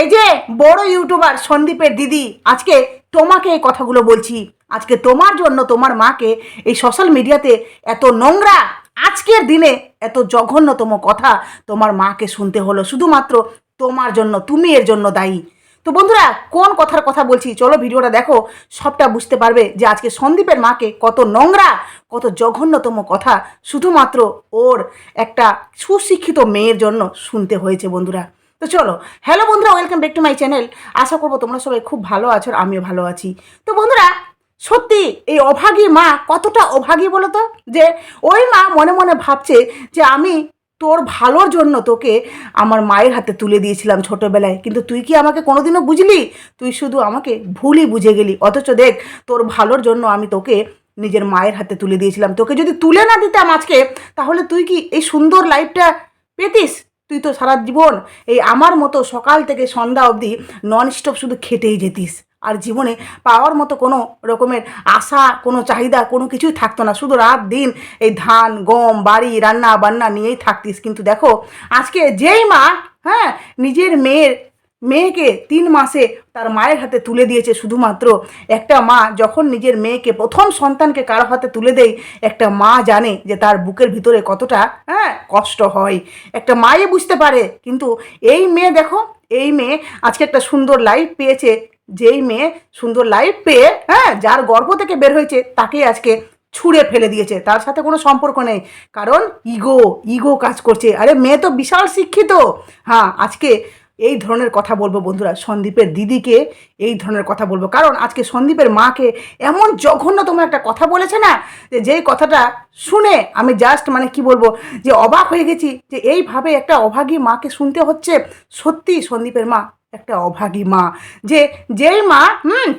এই যে বড় ইউটিউবার সন্দীপের দিদি, আজকে তোমাকে এই কথাগুলো বলছি। আজকে তোমার জন্য তোমার মাকে এই সোশ্যাল মিডিয়াতে এত নোংরা, আজকের দিনে এত জঘন্যতম কথা তোমার মাকে শুনতে হলো। শুধুমাত্র তোমার জন্য, তুমি এর জন্য দায়ী। তো বন্ধুরা, কোন কথার কথা বলছি? চলো ভিডিওটা দেখো, সবটা বুঝতে পারবে যে আজকে সন্দীপের মাকে কত নোংরা, কত জঘন্যতম কথা শুধুমাত্র ওর একটা সুশিক্ষিত মেয়ের জন্য শুনতে হয়েছে বন্ধুরা। তো চলো হ্যালো বন্ধুরা welcome back to my channel আশা করব তোমরা সবাই খুব ভালো আছো আর আমিও ভালো আছি। তো বন্ধুরা, সত্যি এই অভাগী মা কতটা অভাগী বলো তো? যে ওই মা মনে মনে ভাবছে যে আমি তোর ভালোর জন্য তোকে আমার মায়ের হাতে তুলে দিয়েছিলাম ছোটোবেলায়। কিন্তু তুই কি আমাকে কোনোদিনও বুঝলি? তুই শুধু আমাকে ভুলই বুঝে গেলি। অথচ দেখ, তোর ভালোর জন্য আমি তোকে নিজের মায়ের হাতে তুলে দিয়েছিলাম। তোকে যদি তুলে না দিতাম আজকে, তাহলে তুই কি এই সুন্দর লাইফটা পেতিস? তুই তো সারা জীবন এই আমার মতো সকাল থেকে সন্ধ্যা অবধি নন স্টপ শুধু খেটেই যেতিস। আর জীবনে পাওয়ার মতো কোনো রকমের আশা, কোনো চাহিদা, কোনো কিছুই থাকতো না। শুধু রাত, দিন এই ধান, গম, বাড়ি রান্না বান্না নিয়েই থাকতিস। কিন্তু দেখো, আজকে যেই মা হ্যাঁ নিজের মেয়ের মেয়েকে তিন মাসে তার মায়ের হাতে তুলে দিয়েছে শুধুমাত্র। একটা মা যখন নিজের মেয়েকে প্রথম সন্তানকে কারও হাতে তুলে দেয়, একটা মা জানে যে তার বুকের ভিতরে কতটা হ্যাঁ কষ্ট হয়। একটা মায়ে বুঝতে পারে, কিন্তু এই মেয়ে দেখো, এই মেয়ে আজকে একটা সুন্দর লাইফ পেয়েছে। যেই মেয়ে সুন্দর লাইফ পেয়ে হ্যাঁ যার গর্ভ থেকে বের হয়েছে তাকেই আজকে ছুঁড়ে ফেলে দিয়েছে। তার সাথে কোনো সম্পর্ক নেই। কারণ ইগো ইগো কাজ করছে। আরে মেয়ে তো বিশাল শিক্ষিত। হ্যাঁ আজকে এই ধরনের কথা বলব বন্ধুরা, সন্দীপের দিদিকে এই ধরনের কথা বলব। কারণ আজকে সন্দীপের মাকে এমন জঘন্যতম একটা কথা বলেছে না, যে যেই কথাটা শুনে আমি জাস্ট মানে কি বলব, যে অবাক হয়ে গেছি যে এইভাবে একটা অভাগী মাকে শুনতে হচ্ছে। সত্যি সন্দীপের মা একটা অভাগী মা। যে যেই মা, হুম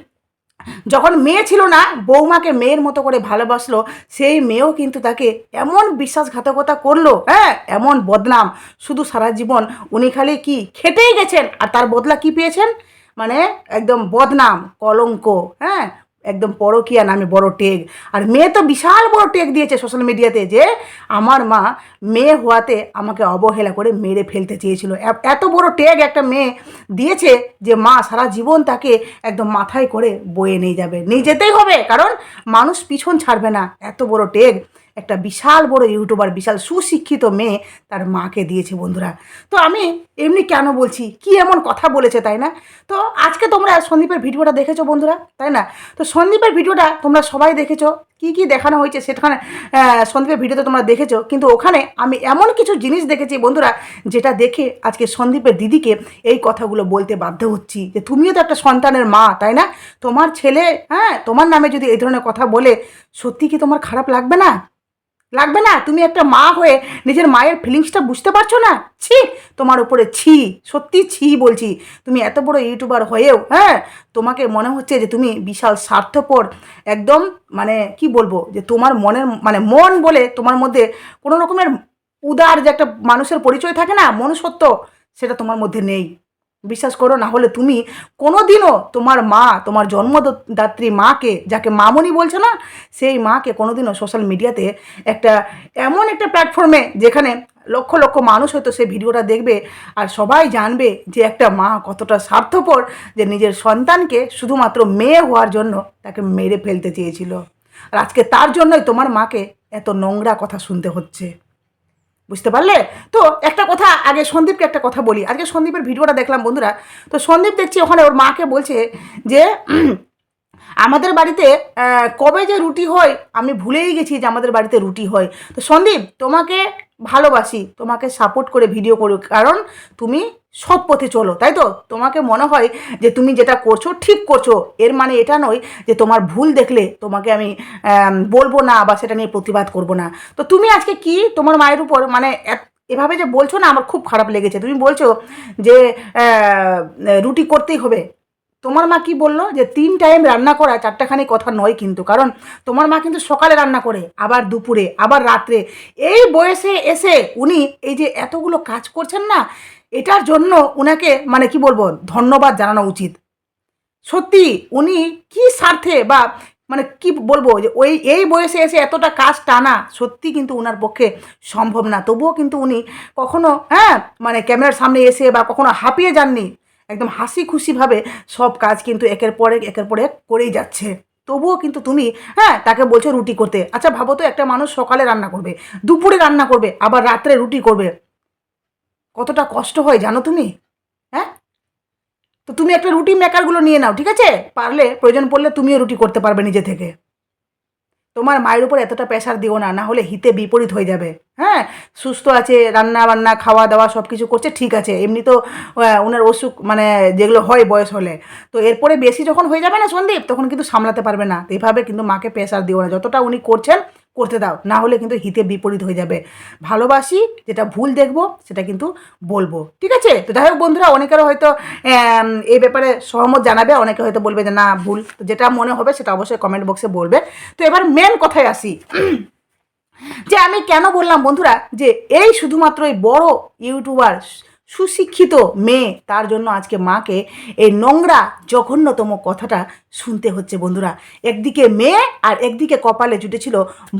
যখন মেয়ে ছিল না, বৌমাকে মেয়ের মতো করে ভালোবাসলো, সেই মেয়েও কিন্তু তাকে এমন বিশ্বাসঘাতকতা করল হ্যাঁ এমন বদনাম। শুধু সারা জীবন উনি খালি কি খেটেই গেছেন, আর তার বদলা কি পেয়েছেন? মানে একদম বদনাম, কলঙ্ক হ্যাঁ একদম পরকিয়া নামে বড় টেগ। আর মেয়ে তো বিশাল বড় টেগ দিয়েছে সোশ্যাল মিডিয়াতে যে আমার মা মেয়ে হওয়াতে আমাকে অবহেলা করে মেরে ফেলতে চেয়েছিল। এত বড় টেগ একটা মেয়ে দিয়েছে যে মা সারা জীবন তাকে একদম মাথায় করে বয়ে নিয়ে যাবে। নিয়ে যেতেই হবে, কারণ মানুষ পিছন ছাড়বে না। এত বড় টেক একটা বিশাল বড় ইউটিউবার, বিশাল সুশিক্ষিত মেয়ে তার মাকে দিয়েছে বন্ধুরা। তো আমি এমনি কেন বলছি? কি এমন কথা বলেছে তাই না? তো আজকে তোমরা সন্দীপের ভিডিওটা দেখেছ বন্ধুরা, তাই না? তো সন্দীপের ভিডিওটা তোমরা সবাই দেখেছ। কি কি দেখানো হয়েছে সেখানে সন্দীপের ভিডিওতে তোমরা দেখেছ। কিন্তু ওখানে আমি এমন কিছু জিনিস দেখেছি বন্ধুরা, যেটা দেখে আজকে সন্দীপের দিদিকে এই কথাগুলো বলতে বাধ্য হচ্ছি। যে তুমিও তো একটা সন্তানের মা, তাই না? তোমার ছেলে হ্যাঁ তোমার নামে যদি এই ধরনের কথা বলে, সত্যি কি তোমার খারাপ লাগবে না? লাগবে না? তুমি একটা মা হয়ে নিজের মায়ের ফিলিংসটা বুঝতে পারছ না? ছি, তোমার উপরে ছি, সত্যি ছি বলছি। তুমি এত বড় ইউটিউবার হয়েও হ্যাঁ? তোমাকে মনে হচ্ছে যে তুমি বিশাল স্বার্থপর, একদম মানে কি বলব? যে তোমার মনের মানে মন বলে তোমার মধ্যে কোনো রকমের উদার যে একটা মানুষের পরিচয় থাকে না, মনুষ্যত্ব, সেটা তোমার মধ্যে নেই। বিশ্বাস করো, না হলে তুমি কোনোদিনও তোমার মা, তোমার জন্মদাত্রী মাকে, যাকে মামনি বলছো না, সেই মাকে কোনোদিনও সোশ্যাল মিডিয়াতে একটা এমন একটা প্ল্যাটফর্মে যেখানে লক্ষ লক্ষ মানুষ হয়তো সেই ভিডিওটা দেখবে আর সবাই জানবে যে একটা মা কতটা স্বার্থপর যে নিজের সন্তানকে শুধুমাত্র মেয়ে হওয়ার জন্য তাকে মেরে ফেলতে চেয়েছিল। আর আজকে তার জন্যই তোমার মাকে এত নোংরা কথা শুনতে হচ্ছে। বুঝতে পারলে? তো একটা কথা, আগে সন্দীপকে একটা কথা বলি। আজকে সন্দীপের ভিডিওটা দেখলাম বন্ধুরা। তো সন্দীপ দেখছি ওখানে ওর মাকে বলছে যে আমাদের বাড়িতে কবে যে রুটি হয়, আমি ভুলেই গেছি যে আমাদের বাড়িতে রুটি হয়। তো সন্দীপ, তোমাকে ভালোবাসি, তোমাকে সাপোর্ট করে ভিডিও করো কারণ তুমি সৎ পথে চলো, তাই তো? তোমাকে মনে হয় যে তুমি যেটা করছ, ঠিক করছ। এর মানে এটা নয় যে তোমার ভুল দেখলে তোমাকে আমি বলব না বা সেটা নিয়ে প্রতিবাদ করব না। তো তুমি আজকে কি তোমার মায়ের উপর মানে এভাবে যে বলছো না, আমার খুব খারাপ লেগেছে। তুমি বলছো যে রুটি করতেই হবে। তোমার মা কি বলল? যে তিন টাইম রান্না করা চারটাখানি কথা নয় কিন্তু। কারণ তোমার মা কিন্তু সকালে রান্না করে, আবার দুপুরে, আবার রাত্রে। এই বয়সে এসে উনি এই যে এতগুলো কাজ করছেন না, এটার জন্য উনাকে মানে কি বলব, ধন্যবাদ জানানো উচিত। সত্যি, উনি কি স্বার্থে বা মানে কি বলব, যে ওই, এই বয়সে এসে এতটা কাজ টানা সত্যি কিন্তু ওনার পক্ষে সম্ভব না। তবুও কিন্তু উনি কখনো হ্যাঁ মানে ক্যামেরার সামনে এসে বা কখনো হাঁপিয়ে যাননি। একদম হাসি খুশিভাবে সব কাজ কিন্তু একের পর এক, একের পর করেই যাচ্ছে। তবুও কিন্তু তুমি হ্যাঁ তাকে বলছো রুটি করতে। আচ্ছা ভাবো তো একটা মানুষ সকালে রান্না করবে, দুপুরে রান্না করবে, আবার রাত্রে রুটি করবে। কতটা কষ্ট হয় জানো তুমি? হ্যাঁ? তো তুমি একটা রুটি মেকারগুলো নিয়ে নাও, ঠিক আছে? পারলে, প্রয়োজন পড়লে তুমিও রুটি করতে পারবে নিজে থেকে। তোমার মায়ের উপর এতটা প্রেশার দিও না না হলে হিতে বিপরীত হয়ে যাবে। হ্যাঁ? সুস্থ আছে, রান্না বান্না, খাওয়া দাওয়া সব কিছু করছে, ঠিক আছে। এমনি তো ওনার অসুখ মানে যেগুলো হয় বয়স হলে। তো এরপরে বেশি যখন হয়ে যাবে না সন্দীপ, তখন কিন্তু সামলাতে পারবে না। এইভাবে কিন্তু মাকে প্রেশার দিও না। যতটা উনি করছেন করতে দাও। না হলে কিন্তু হিতে বিপরীত হয়ে যাবে। ভালোবাসি, যেটা ভুল দেখব, সেটা কিন্তু বলব। ঠিক আছে? তো যাই হোক বন্ধুরা অনেকেরও হয়তো এই ব্যাপারে সহমত জানাবে, অনেকে হয়তো বলবে যে না, ভুল। তো যেটা মনে হবে, সেটা অবশ্যই কমেন্ট বক্সে বলবে। তো এবার মেন কথায় আসি। যে আমি কেন বললাম বন্ধুরা, যে এই শুধুমাত্র এই বড় ইউটিউবার সুশিক্ষিত মেয়ে। তার জন্য আজকে মাকে এই নোংরা, জঘন্যতম কথাটা শুনতে হচ্ছে বন্ধুরা। একদিকে মেয়ে আর একদিকে কপালে জুটেছিল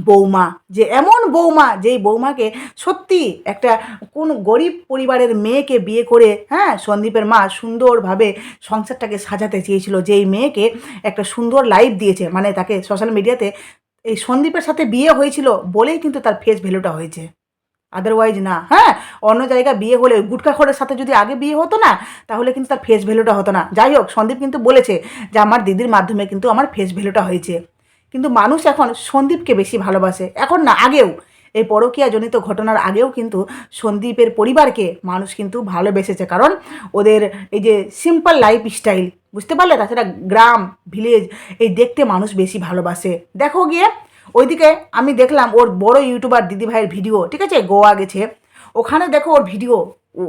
বৌমা। যে এমন বৌমা, যেই বৌমাকে সত্যি একটা কোন গরিব পরিবারের মেয়েকে বিয়ে করে হ্যাঁ সন্দীপের মা সুন্দরভাবে সংসারটাকে সাজাতে চেয়েছিল, যেই মেয়েকে একটা সুন্দর লাইফ দিয়েছে। মানে তাকে সোশ্যাল মিডিয়াতে এই সন্দীপের সাথে বিয়ে হয়েছিল বলেই কিন্তু তার ফেস ভ্যালুটা হয়েছে। আদারওয়াইজ না। হ্যাঁ অন্য জায়গায় বিয়ে হলে গুটখাখোরের সাথে যদি আগে বিয়ে হতো না, তাহলে কিন্তু তার ফেস ভ্যালুটা হতো না। যাই হোক, সন্দীপ কিন্তু বলেছে যে আমার দিদির মাধ্যমে কিন্তু আমার ফেস ভ্যালুটা হয়েছে। কিন্তু মানুষ এখন সন্দীপকে বেশি ভালোবাসে। এখন না, আগেও। এই পরকীয়া জনিত ঘটনার আগেও কিন্তু সন্দীপের পরিবারকে মানুষ কিন্তু ভালোবেসেছে। কারণ ওদের এই যে সিম্পল লাইফ স্টাইল বুঝতে পারলে? তাছাড়া গ্রাম ভিলেজ এই দেখতে মানুষ বেশি ভালোবাসে। দেখো গিয়ে ওইদিকে আমি দেখলাম ওর বড় ইউটিউবার দিদি ভাইয়ের ভিডিও, ঠিক আছে? গোয়া গেছে। ওখানে দেখো ওর ভিডিও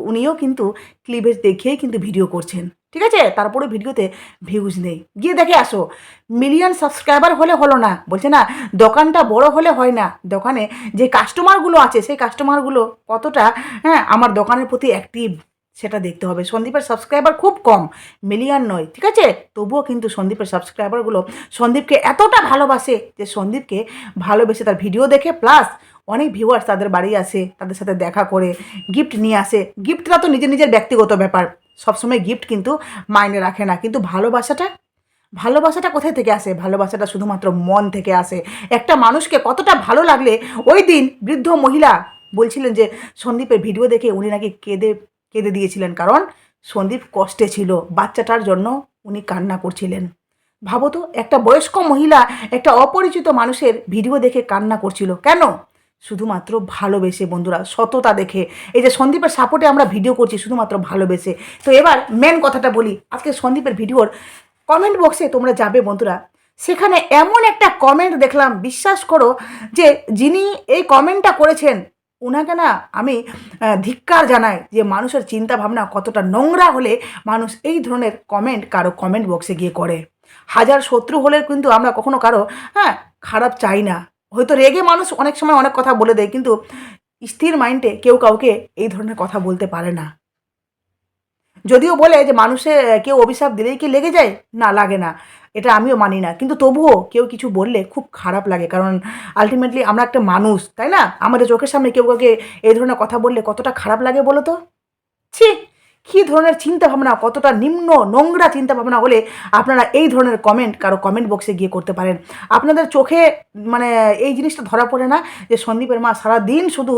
উনিও কিন্তু ক্লিপেজ দেখেই কিন্তু ভিডিও করছেন, ঠিক আছে? তারপরে ভিডিওতে ভিউজ নেই। গিয়ে দেখে আসো মিলিয়ন সাবস্ক্রাইবার হলে হলো না, বলছে না, দোকানটা বড় হলে হয় না। দোকানে যে কাস্টমারগুলো আছে, সেই কাস্টমারগুলো কতটা হ্যাঁ আমার দোকানের প্রতি অ্যাক্টিভ সেটা দেখতে হবে। সন্দীপের সাবস্ক্রাইবার খুব কম মিলিয়ন নয়, ঠিক আছে? তবুও কিন্তু সন্দীপের সাবস্ক্রাইবারগুলো সন্দীপকে এতটা ভালোবাসে যে সন্দীপকে ভালোবেসে তার ভিডিও দেখে প্লাস অনেক ভিউয়ার্স তাদের বাড়ি আসে, তাদের সাথে দেখা করে গিফট নিয়ে আসে। গিফটটা তো নিজের নিজের ব্যক্তিগত ব্যাপার। সবসময় গিফট কিন্তু মাইনে রাখে না। কিন্তু ভালোবাসাটা ভালোবাসাটা কোথায় থেকে আসে? ভালোবাসাটা শুধুমাত্র মন থেকে আসে। একটা মানুষকে কতটা ভালো লাগলে, ওই দিন বৃদ্ধ মহিলা বলছিলেন যে, সন্দীপের ভিডিও দেখে উনি নাকি কেঁদে কেঁদে দিয়েছিলেন কারণ সন্দীপ কষ্টে ছিল। বাচ্চাটার জন্য উনি কান্না করছিলেন। ভাবো তো একটা বয়স্ক মহিলা একটা অপরিচিত মানুষের ভিডিও দেখে কান্না করছিল। কেন? শুধুমাত্র ভালোবেসে বন্ধুরা, সততা দেখে। এই যে সন্দীপের সাপোর্টে আমরা ভিডিও করছি, শুধুমাত্র ভালোবেসে। তো এবার মেন কথাটা বলি। আজকে সন্দীপের ভিডিওর কমেন্ট বক্সে তোমরা যাবে বন্ধুরা। সেখানে এমন একটা কমেন্ট দেখলাম। বিশ্বাস করো যে যিনি এই কমেন্টটা করেছেন ওনাকে না আমি ধিক্কার জানাই যে মানুষের চিন্তা ভাবনা কতটা নোংরা হলে মানুষ এই ধরনের কমেন্ট কারও কমেন্ট বক্সে গিয়ে করে। হাজার শত্রু হলে কিন্তু আমরা কখনো কারও হ্যাঁ খারাপ চাই না। হয়তো রেগে মানুষ অনেক সময় অনেক কথা বলে দেয়, কিন্তু স্থির মাইন্ডে কেউ কাউকে এই ধরনের কথা বলতে পারে না। যদিও বলে যে মানুষে কেউ অভিশাপ দিলেই কি লেগে যায়? না, লাগে না। এটা আমিও মানি না। কিন্তু তবুও কেউ কিছু বললে খুব খারাপ লাগে। কারণ আলটিমেটলি আমরা একটা মানুষ, তাই না? আমাদের চোখের সামনে কেউ কাউকে এই ধরনের কথা বললে কতটা খারাপ লাগে বলো তো? ছি, কী ধরনের চিন্তা ভাবনা কতটা নিম্ন নোংরা চিন্তা ভাবনা হলে আপনারা এই ধরনের কমেন্ট কারও কমেন্ট বক্সে গিয়ে করতে পারেন। আপনাদের চোখে মানে এই জিনিসটা ধরা পড়ে না যে সন্দীপের মা সারা দিন শুধু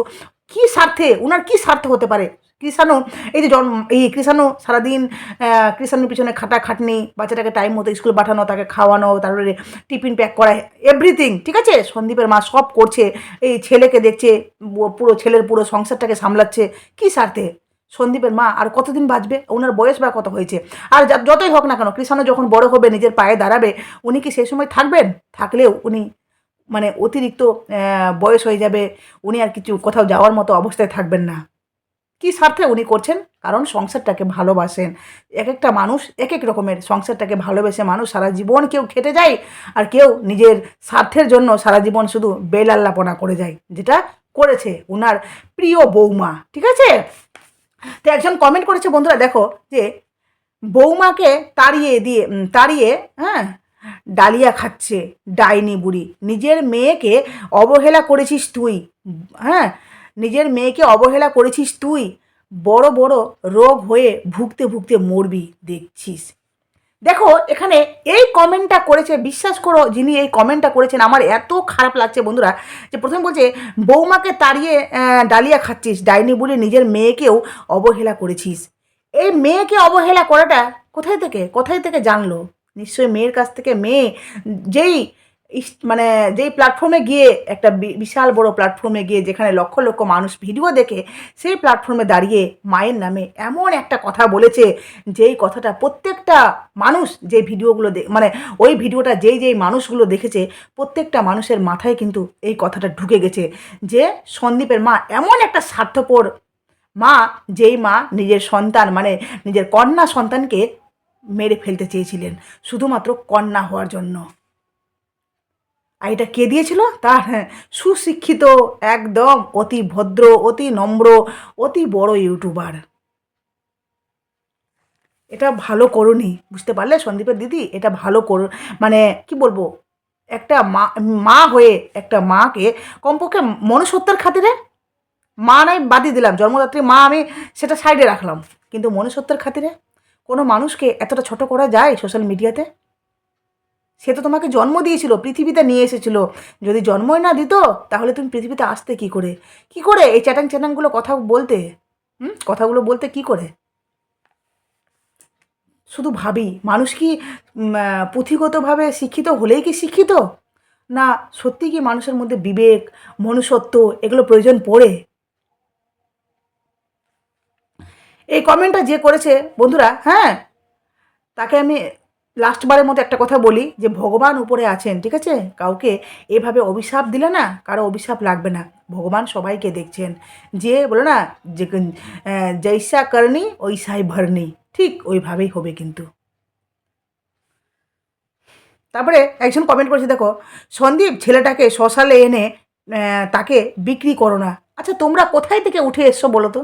কী স্বার্থে ওনার কী স্বার্থ হতে পারে? কৃষাণু, এই যে জন্ম, এই কৃষাণু সারাদিন কৃষাণুর পিছনে খাটা খাটনি বাচ্চাটাকে টাইম মতো স্কুল পাঠানো, তাকে খাওয়ানো, তারপরে টিফিন প্যাক করা এভরিথিং ঠিক আছে? সন্দীপের মা সব করছে, এই ছেলেকে দেখছে পুরো ছেলের পুরো সংসারটাকে সামলাচ্ছে, কী স্বার্থে? সন্দীপের মা আর কতদিন বাঁচবে? ওনার বয়স বা কত হয়েছে? আর যতই হোক না কেন, কৃষাণু যখন বড় হবে, নিজের পায়ে দাঁড়াবে, উনি কি সেই সময় থাকবেন? থাকলেও উনি মানে অতিরিক্ত বয়স হয়ে যাবে, উনি আর কিছু কোথাও যাওয়ার মতো অবস্থায় থাকবেন না। কী স্বার্থে উনি করছেন? কারণ সংসারটাকে ভালোবাসেন। এক একটা মানুষ এক এক রকমের সংসারটাকে ভালোবেসে মানুষ সারা জীবন কেউ খেটে যায় আর কেউ নিজের স্বার্থের জন্য সারা জীবন শুধু বেলাল্লাপনা করে যায়, যেটা করেছে ওনার প্রিয় বৌমা, ঠিক আছে? তো একজন কমেন্ট করেছে, বন্ধুরা দেখো যে বৌমাকে তাড়িয়ে দিয়ে তাড়িয়ে হ্যাঁ ডালিয়া খাচ্ছে, ডাইনি বুড়ি। নিজের মেয়েকে অবহেলা করেছিস তুই হ্যাঁ নিজের মেয়েকে অবহেলা করেছিস তুই? বড় বড় রোগ হয়ে ভুগতে ভুগতে মরবি, দেখছিস। দেখো, এখানে এই কমেন্টটা করেছে, বিশ্বাস করো যিনি এই কমেন্টটা করেছেন, আমার এত খারাপ লাগছে বন্ধুরা, যে প্রথমে বলছে, বৌমাকে তাড়িয়ে ডালিয়া খাচ্ছিস, ডাইনি বলে নিজের মেয়েকেও অবহেলা করেছিস। এই মেয়েকে অবহেলা করাটা কোথায় থেকে? কোথায় থেকে জানলো? নিশ্চয়ই মেয়ের কাছ থেকে মেয়ে, যেই মানে যেই প্ল্যাটফর্মে গিয়ে, একটা বিশাল বড় প্ল্যাটফর্মে গিয়ে যেখানে লক্ষ লক্ষ মানুষ ভিডিও দেখে, সেই প্ল্যাটফর্মে দাঁড়িয়ে মায়ের নামে এমন একটা কথা বলেছে, যেই কথাটা প্রত্যেকটা মানুষ যে ভিডিওগুলো মানে ওই ভিডিওটা যেই যেই মানুষগুলো দেখেছে, প্রত্যেকটা মানুষের মাথায় কিন্তু এই কথাটা ঢুকে গেছে, যে সন্দীপের মা এমন একটা স্বার্থপর মা, যেই মা নিজের সন্তান মানে নিজের কন্যা সন্তানকে মেরে ফেলতে চেয়েছিলেন, শুধুমাত্র কন্যা হওয়ার জন্য। আর এটা কে দিয়েছিল? তার হ্যাঁ সুশিক্ষিত, একদম অতি ভদ্র, অতি নম্র, অতি বড় ইউটিউবার। এটা ভালো করুনি, বুঝতে পারলে? সন্দীপের দিদি, এটা ভালো করো মানে কি বলব? একটা মা মা হয়ে একটা মাকে কমপক্ষে মনুষ্যত্বের খাতিরে মা নাই বাদই দিলাম, জন্মদাত্রী মা আমি সেটা সাইডে রাখলাম। কিন্তু মনুষ্যত্বের খাতিরে কোনো মানুষকে এতটা ছোট করা যায় সোশ্যাল মিডিয়াতে? সে তো তোমাকে জন্ম দিয়েছিল, পৃথিবীতে নিয়ে এসেছিল। যদি জন্মই না দিত, তাহলে তুমি পৃথিবীতে আসতে কি করে? কি করে এই চ্যাটাং চ্যাটাংগুলো কথা বলতে? হুম? কথাগুলো বলতে কি করে? শুধু ভাবি, মানুষ কি পুঁথিগতভাবে শিক্ষিত হলেই কি শিক্ষিত? না, সত্যি কি মানুষের মধ্যে বিবেক, মনুষ্যত্ব এগুলো প্রয়োজন পড়ে? এই কমেন্টটা যে করেছে, বন্ধুরা হ্যাঁ? তাকে আমি লাস্টবারের মতো একটা কথা বলি যে ভগবান উপরে আছেন, ঠিক আছে? কাউকে এভাবে অভিশাপ দিলে না কারও অভিশাপ লাগবে না। ভগবান সবাইকে দেখছেন। যে বলে না, যে জৈসা করনি ওইসাই ভরনি ঠিক ওইভাবেই হবে কিন্তু। তারপরে একজন কমেন্ট করেছে, দেখো, সন্দীপ ছেলেটাকে শ্মশালে এনে তাকে বিক্রি করো না। আচ্ছা তোমরা কোথায় থেকে উঠে এসছো বলো তো?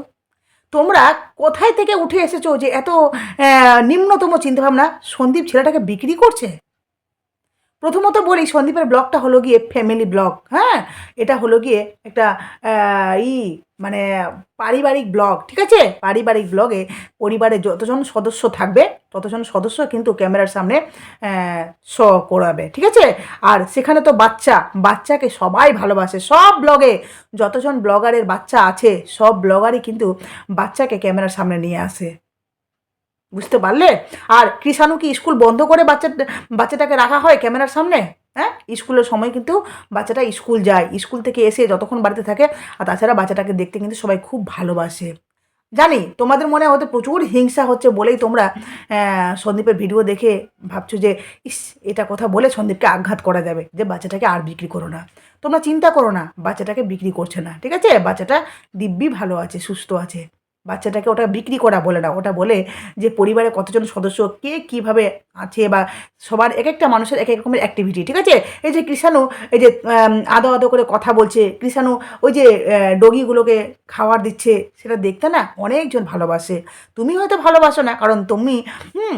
তোমরা কোথায় থেকে উঠে এসেছ যে এত নিম্নতম চিন্তাভাবনা? সন্দীপ ছেলেটাকে বিক্রি করছে? প্রথমত বলি, সন্দীপের ব্লগটা হলো গিয়ে ফ্যামিলি ব্লগ হ্যাঁ? এটা হলো গিয়ে একটা ই মানে পারিবারিক ব্লগ, ঠিক আছে? পারিবারিক ব্লগে পরিবারে যতজন সদস্য থাকবে, ততজন সদস্য কিন্তু ক্যামেরার সামনে শ করাবে, ঠিক আছে? আর সেখানে তো বাচ্চা, বাচ্চাকে সবাই ভালোবাসে। সব ব্লগে, যতজন ব্লগারের বাচ্চা আছে, সব ব্লগারই কিন্তু বাচ্চাকে ক্যামেরার সামনে নিয়ে আসে। বুঝতে পারলে? আর কৃষাণু কি স্কুল বন্ধ করে বাচ্চা, বাচ্চাটাকে রাখা হয় ক্যামেরার সামনে? হ্যাঁ? স্কুলের সময় কিন্তু বাচ্চাটা স্কুল যায়। স্কুল থেকে এসে যতক্ষণ বাড়িতে থাকে, আর তাছাড়া বাচ্চাটাকে দেখতে কিন্তু সবাই খুব ভালোবাসে। জানি, তোমাদের মনে হয়তো প্রচুর হিংসা হচ্ছে বলেই তোমরা সন্দীপের ভিডিও দেখে ভাবছ যে, ইস, এটা কথা বলে সন্দীপকে আঘাত করা যাবে যে, বাচ্চাটাকে আর বিক্রি করো না। তোমরা চিন্তা করো না, বাচ্চাটাকে বিক্রি করছে না, ঠিক আছে? বাচ্চাটা দিব্যি ভালো আছে, সুস্থ আছে। বাচ্চাটাকে ওটা বিক্রি করা বলে না, ওটা বলে যে পরিবারে কতজন সদস্য, কে কীভাবে আছে বা সবার এক একটা মানুষের এক এক রকমের অ্যাক্টিভিটি ঠিক আছে? এই যে কৃষাণু, এই যে আদো আদো করে কথা বলছে, কৃষাণু ওই যে ডগিগুলোকে খাবার দিচ্ছে, সেটা দেখতে না অনেকজন ভালোবাসে। তুমি হয়তো ভালোবাসো না, কারণ তুমি, হুম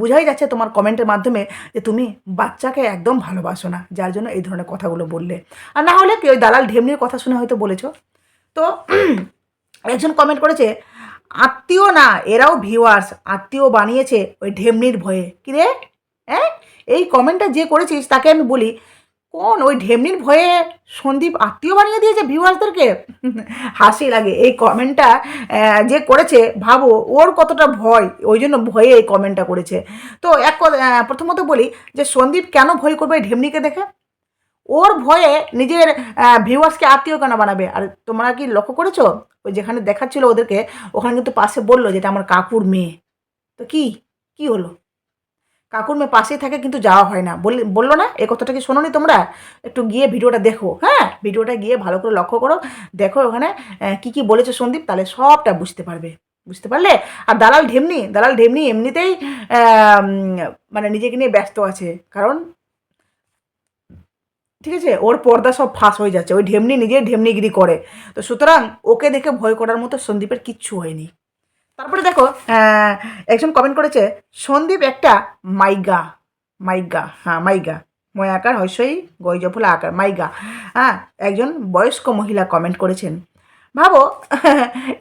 বোঝাই যাচ্ছে তোমার কমেন্টের মাধ্যমে যে তুমি বাচ্চাকে একদম ভালোবাসো না, যার জন্য এই ধরনের কথাগুলো বললে। আর না হলে কি ওই দালাল ঢেমনির কথা শুনে হয়তো বলেছ? তো একজন কমেন্ট করেছে, আত্মীয় না, এরাও ভিউয়ার্স আত্মীয় বানিয়েছে ওই ঢেমনির ভয়ে। কি রে হ্যাঁ এই কমেন্টটা যে করেছিস, তাকে আমি বলি, কোন ওই ঢেমনির ভয়ে সন্দীপ আত্মীয় বানিয়ে দিয়েছে ভিউয়ার্সদেরকে হাসি লাগে। এই কমেন্টটা যে করেছে, ভাবো, ওর কতটা ভয়, ওই জন্য ভয়ে এই কমেন্টটা করেছে। তো এক প্রথমত বলি যে সন্দীপ কেন ভয় করবে ঢেমনিকে দেখে? ওর ভয়ে নিজের ভিউয়ার্সকে আত্মীয় কেন বানাবে? আর তোমরা কি লক্ষ্য করেছ? ওই যেখানে দেখাচ্ছিল ওদেরকে, ওখানে কিন্তু পাশে বলল যেটা আমার কাকুর মেয়ে। তো কি? কি হলো? কাকুর মেয়ে পাশেই থাকে কিন্তু যাওয়া হয় না। বল বলল না? এ কথাটা কি শোনোনি তোমরা? একটু গিয়ে ভিডিওটা দেখো হ্যাঁ? ভিডিওটা গিয়ে ভালো করে লক্ষ্য করো, দেখো ওখানে কি কি বলেছে সন্দীপ, তাহলে সবটা বুঝতে পারবে। বুঝতে পারলে? আর দালাল ঢেমনি দালাল ঢেমনি এমনিতেই মানে নিজেকে নিয়ে ব্যস্ত আছে। কারণ ঠিক আছে? ওর পর্দা সব ফাঁস হয়ে যাচ্ছে। ওই ঢেমনি নিজে ঢেমনিগিরি করে। তো সুতরাং ওকে দেখে ভয় করার মতো সন্দীপের কিচ্ছু হয়নি। তারপরে দেখো একজন কমেন্ট করেছে, সন্দীপ একটা মাইগা। মাইগা হ্যাঁ মাইগা। ময় আকার, হস্যই গই জফলা আকার, মাইগা। হ্যাঁ একজন বয়স্ক মহিলা কমেন্ট করেছেন। ভাবো,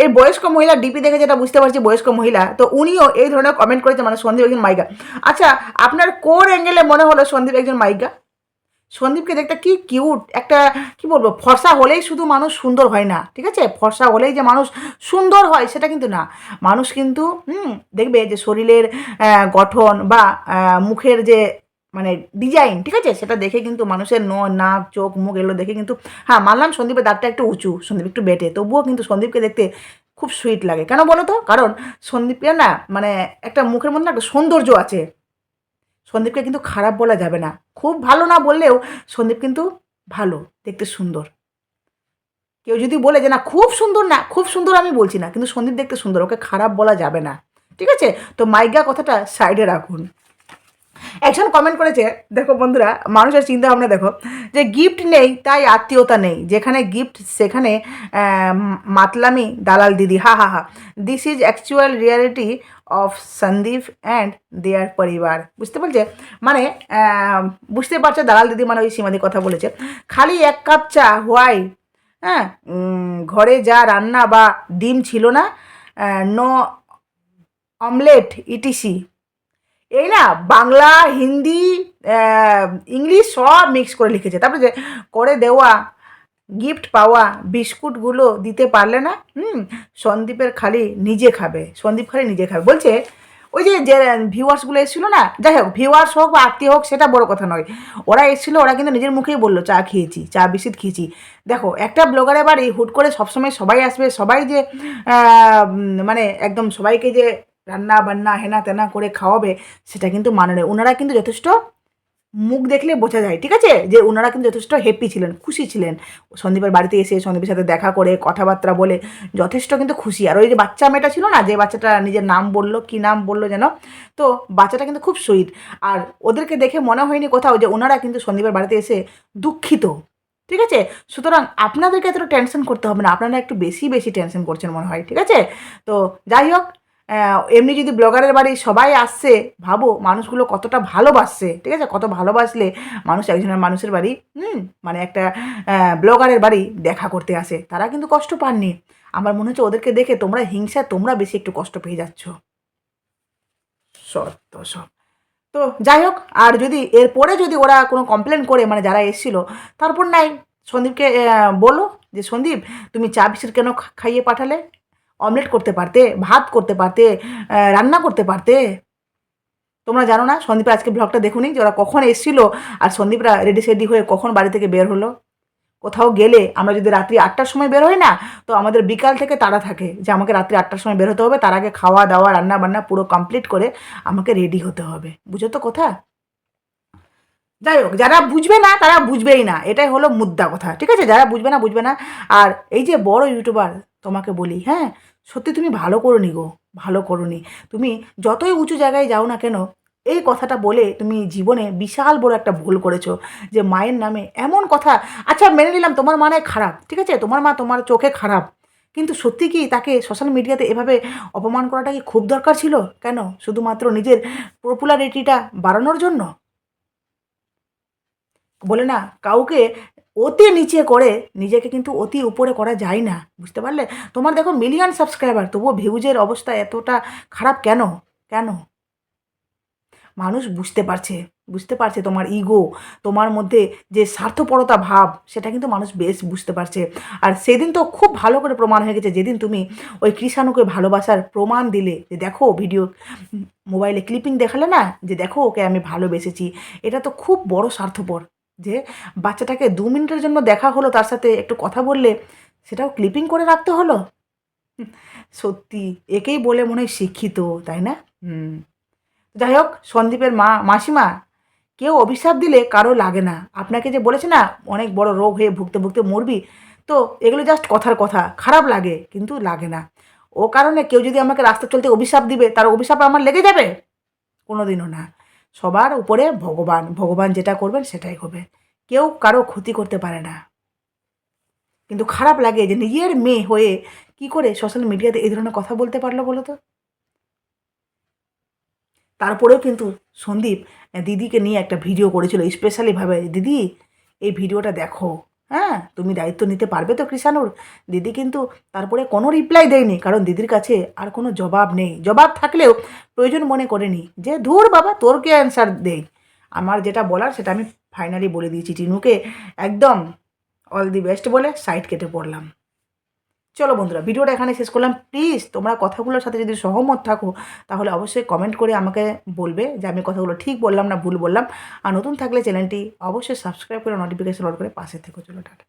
এই বয়স্ক মহিলা ডিপি দেখে যেটা বুঝতে পারছি, বয়স্ক মহিলা, তো উনিও এই ধরনের কমেন্ট করেছে মানে সন্দীপ একজন মাইকা আচ্ছা আপনার কোন অ্যাঙ্গেলে মনে হলো সন্দীপ একজন মাইকা সন্দীপকে দেখতে কি কিউট একটা, কি বলব, ফর্সা হলেই শুধু মানুষ সুন্দর হয় না, ঠিক আছে? ফর্সা হলেই যে মানুষ সুন্দর হয়, সেটা কিন্তু না। মানুষ কিন্তু, হুম, দেখবে যে শরীরের গঠন বা মুখের যে মানে ডিজাইন ঠিক আছে? সেটা দেখে কিন্তু মানুষের ন, নাক, চোখ, মুখ এগুলো দেখে কিন্তু হ্যাঁ মানলাম সন্দীপের দাঁতটা একটু উঁচু, সন্দীপ একটু বেটে, তবুও কিন্তু সন্দীপকে দেখতে খুব সুইট লাগে। কেন বলো তো? কারণ সন্দীপের না মানে একটা মুখের মধ্যে একটা সৌন্দর্য আছে। সন্দীপকে কিন্তু খারাপ বলা যাবে না। খুব ভালো না বললেও সন্দীপ কিন্তু ভালো, দেখতে সুন্দর। কেউ যদি বলে যে, না, খুব সুন্দর না, খুব সুন্দর আমি বলছি না। কিন্তু সন্দীপ দেখতে সুন্দর, ওকে খারাপ বলা যাবে না। ঠিক আছে? তো মাইগা কথাটা সাইডে রাখুন। একজন কমেন্ট করেছে, দেখো বন্ধুরা, মানুষের চিন্তা ভাবনা দেখো, যে গিফট নেই, তাই আত্মীয়তা নেই। যেখানে গিফট সেখানে মাতলামি, দালাল দিদি, হা হা হা। This is actual reality of Sandeep and their পরিবার। বুঝতে পারছে? মানে বুঝতে পারছে দালাল দিদি মানে ওই সীমাদি কথা বলেছে। খালি এক কাপ চা হোয়াই হ্যাঁ ঘরে যা রান্না বা ডিম ছিল না নো অমলেট ইটিসি। এই না, বাংলা, হিন্দি ইংলিশ সব মিক্স করে লিখেছে। তারপরে যে করে দেওয়া গিফট পাওয়া, বিস্কুটগুলো দিতে পারলে না, হুম, সন্দীপের খালি নিজে খাবে, সন্দীপ খালি নিজে খাবে। বলছে, ওই যে যে ভিউয়ার্সগুলো এসেছিল না, যাই হোক ভিউয়ার্স হোক বা আত্মীয় হোক, সেটা বড় কথা নয়। ওরা এসেছিল, ওরা কিন্তু নিজের মুখেই বলল, চা খেয়েছি, চা বিস্কিট খেয়েছি। দেখো, একটা ব্লগারের বাড়ি হুট করে সবসময় সবাই আসবে, সবাই যে মানে একদম সবাইকে যে রান্না বান্না, হেনা তেনা করে খাওয়াবে, সেটা কিন্তু মানে নয়। ওনারা কিন্তু যথেষ্ট মুখ দেখলে বোঝা যায়, ঠিক আছে? যে ওনারা কিন্তু যথেষ্ট হ্যাপি ছিলেন, খুশি ছিলেন। সন্দীপের বাড়িতে এসে সন্দীপের সাথে দেখা করে, কথাবার্তা বলে যথেষ্ট কিন্তু খুশি। আর ওই যে বাচ্চা মেয়েটা ছিল না, যে বাচ্চাটা নিজের নাম বলল, কি নাম বলল যেন, তো বাচ্চাটা কিন্তু খুব সুইট আর ওদেরকে দেখে মনে হয়নি কোথাও যে ওনারা কিন্তু সন্দীপের বাড়িতে এসে দুঃখিত, ঠিক আছে? সুতরাং আপনাদেরকে এতটা টেনশন করতে হবে না। আপনারা একটু বেশি বেশি টেনশন করছেন মনে হয়, ঠিক আছে? তো যাই হোক এমনি যদি ব্লগারের বাড়ি সবাই আসছে, ভাবো মানুষগুলো কতটা ভালোবাসছে, ঠিক আছে? কত ভালোবাসলে মানুষ একজনের মানুষের বাড়ি, হুম মানে একটা ব্লগারের বাড়ি দেখা করতে আসে। তারা কিন্তু কষ্ট পাননি। আমার মনে হচ্ছে ওদেরকে দেখে তোমরা হিংসা, তোমরা বেশি একটু কষ্ট পেয়ে যাচ্ছ। সত্য সব তো যাই হোক, আর যদি এরপরে যদি ওরা কোনো কমপ্লেন করে মানে যারা এসেছিল তারপর নাই। সন্দীপকে বলো যে, সন্দীপ, তুমি চা বিস্কিট কেন খাইয়ে পাঠালে? অমলেট করতে পারতে, ভাত করতে পারতে রান্না করতে পারতে। তোমরা জানো না, সন্দীপের আজকে ব্লগটা দেখুনি যে ওরা কখন এসেছিল আর সন্দীপরা রেডি সেডি হয়ে কখন বাড়ি থেকে বের হলো। কোথাও গেলে আমরা যদি রাত্রি আটটার সময় বের হই না, তো আমাদের বিকাল থেকে তাড়া থাকে যে আমাকে রাত্রি আটটার সময় বের হতে হবে, তার আগে খাওয়া দাওয়া, রান্না বান্না পুরো কমপ্লিট করে আমাকে রেডি হতে হবে। বুঝো তো কথা? যাই হোক, যারা বুঝবে না, তারা বুঝবেই না। এটাই হলো মুদ্রা কথা, ঠিক আছে? যারা বুঝবে না বুঝবে না। আর এই যে বড় ইউটিউবার তোমাকে বলি হ্যাঁ? সত্যি তুমি ভালো করো নি গো, ভালো করো নি তুমি যতই উঁচু জায়গায় যাও না কেন, এই কথাটা বলে তুমি জীবনে বিশাল বড় একটা ভুল করেছ, যে মায়ের নামে এমন কথা আচ্ছা মেনে নিলাম, তোমার মানে খারাপ, ঠিক আছে? তোমার মা তোমার চোখে খারাপ। কিন্তু সত্যি কি তাকে সোশ্যাল মিডিয়াতে এভাবে অপমান করাটা কি খুব দরকার ছিল? কেন? শুধুমাত্র নিজের পপুলারিটিটা বাড়ানোর জন্য? বলে না, কাউকে অতি নিচে করে নিজেকে কিন্তু অতি উপরে করা যায় না, বুঝতে পারলে? তোমার দেখো মিলিয়ন সাবস্ক্রাইবার তবুও ভিউজের অবস্থা এতটা খারাপ কেন? কেন? মানুষ বুঝতে পারছে বুঝতে পারছে তোমার ইগো তোমার মধ্যে যে স্বার্থপরতা ভাব, সেটা কিন্তু মানুষ বেশ বুঝতে পারছে। আর সেদিন তো খুব ভালো করে প্রমাণ হয়ে গেছে, যেদিন তুমি ওই কৃষাণুকে ভালোবাসার প্রমাণ দিলে যে দেখো ভিডিও মোবাইলে ক্লিপিং দেখালে না, যে দেখো ওকে আমি ভালোবেসেছি, এটা তো খুব বড় স্বার্থপর। যে বাচ্চাটাকে দু মিনিটের জন্য দেখা হলো, তার সাথে একটু কথা বললে, সেটাও ক্লিপিং করে রাখতে হলো? সত্যি, একেই বলে মনে হয় শিক্ষিত, তাই না? হুম, যাই হোক, সন্দীপের মা, মাসিমা, কেউ অভিশাপ দিলে কারও লাগে না। আপনাকে যে বলেছে না, অনেক বড় রোগ হয়ে ভুগতে ভুগতে মরবি, তো এগুলো জাস্ট কথার কথা, খারাপ লাগে, কিন্তু লাগে না। ও কারণে কেউ যদি আমাকে রাস্তা চলতে অভিশাপ দিবে, তার অভিশাপ আমার লেগে যাবে? কোনোদিনও না। সবার উপরে ভগবান ভগবান যেটা করবেন সেটাই হবে কেউ কারও ক্ষতি করতে পারে না। কিন্তু খারাপ লাগে যে নিজের মেয়ে হয়ে কি করে সোশ্যাল মিডিয়াতে এই ধরনের কথা বলতে পারল বলো তো? তারপরেও কিন্তু সন্দীপ, দিদিকে নিয়ে একটা ভিডিও করেছিল। স্পেশালিভাবে দিদি, এই ভিডিওটা দেখো। হ্যাঁ তুমি দায়িত্ব নিতে পারবে তো কৃষাণুর। দিদি কিন্তু তারপরে কোনো রিপ্লাই দেয়নি, কারণ দিদির কাছে আর কোনো জবাব নেই। জবাব থাকলেও প্রয়োজন মনে করেনি যে, ধুর বাবা তোর কে অ্যান্সার দেই। আমার যেটা বলার সেটা আমি ফাইনালি বলে দিয়েছি। টিনুকে একদম অল দি বেস্ট বলে সাইড কেটে পড়লাম। চলো বন্ধুরা, ভিডিওটা এখানে শেষ করলাম। প্লিজ তোমরা কথাগুলোর সাথে যদি সহমত থাকো, তাহলে অবশ্যই কমেন্ট করে আমাকে বলবে যে আমি কথাগুলো ঠিক বললাম না ভুল বললাম। আর নতুন থাকলে চ্যানেলটি অবশ্যই সাবস্ক্রাইব করে নোটিফিকেশন অন করে পাশে থেকে। চলো, টাটা।